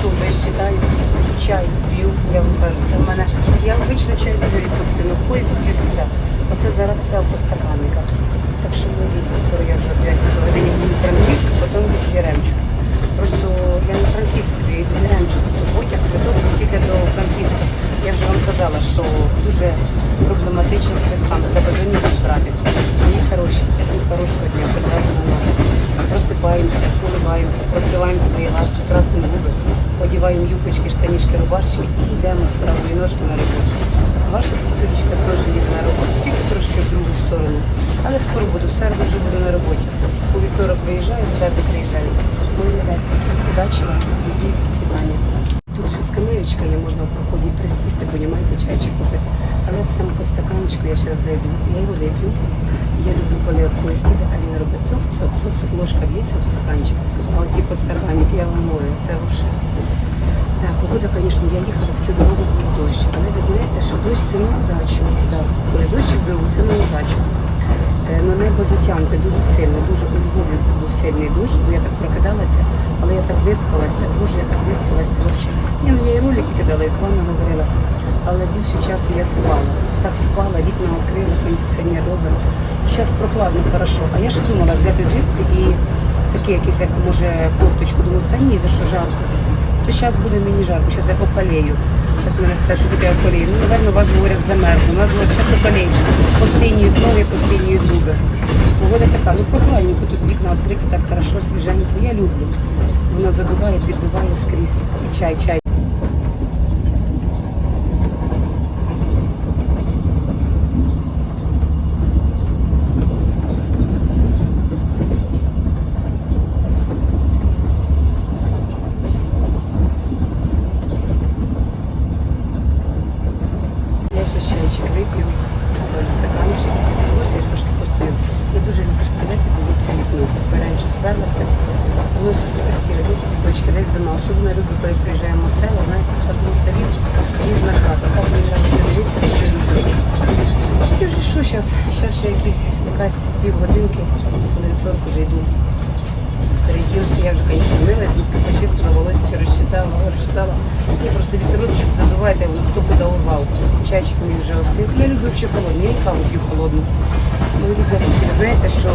особа, я считаю, чай п'ю, я вам кажу, це в мене. Я обично чай дуже рідко п'ю, в поїзді п'ю завжди. Оце зараз це по стаканниках. Так що миріться, скоро я вже о 9 годині буду Франківську, потім буду Яремчу. Просто я на Франківську я йду Яремчу, просто потяг готовий тільки до Франківська. Я вже вам казала, що дуже проблематична спиртка, треба до нього збирати. Кофточки, рубашечки і йдемо з правої ножки на роботу. Ваша світулечка теж їде на роботу, тільки трошки в другу сторону. Але скоро буду, в середу вже буду на роботі. У вівторок виїжджаю, в середу приїжджаю. Мої небесенькі, удачі вам, любі, свідання. Тут ще скамеючка є, можна в проході присісти, понімаєте, чайчик купити. Але в цьому подстаканчику я зараз зайду, я його вип'ю. Я люблю, коли от поїзд а він робить цоп, цоп, цоп, цоп, ложка б'ється в стаканчик. А оці подстаканники, я вам говорю, це взагалі. Погода, звісно, я їхала всю дорогу був дощ. Але ви знаєте, що дощ це на удачу. Да. Коли дощ в дорогу, це на удачу. Е, Ну, небо затягнуте дуже сильно, дуже у Львові був сильний дощ, бо я так прокидалася, але я так виспалася, боже, я так виспалася взагалі. Ні, ну я і ролики кидала, і з вами говорила. Але більше часу я спала. Так спала, вікна відкрила, кондиціонер робила. Зараз прохладно, хорошо. А я ж думала взяти джинси і таке якесь, як може, кофточку. Думаю, та ні, ви що жарко. То зараз буде мені жарко, зараз я покалею. Зараз мене скажуть, що таке околію. Ну, напевно, вас говорять замерзло. У нас говорять, зараз околеєш. Посінюють нові, посінюють друге. Погода така, ну прохладненько, тут вікна відкриті, так хорошо, свіженько. Я люблю. Воно задуває, піддуває скрізь. І чай, чай. Я чайчик вип'ю, стаканчик і садуся і трошки постою. Я дуже люблю стояти, дивитися вікно. Раніше сперлася, воно все таке красиве, десь цвіточки, десь дома. Особливо люблю, коли приїжджаємо в село, знаєте, в кожному селі різна хата. Так мені подобається дивитися, дуже люблю. І вже що зараз? Зараз ще якісь, якась півгодинки, хвилин 40 вже йду. Переділася, я вже, звісно, милась, почистила, волосики розчитала, розчесала. Я просто задувайте, воно хто куди урвав. Чайчик мій вже остив. Я люблю взагалі холодну, я і каву п'ю холодну. Ну, ви знаєте, що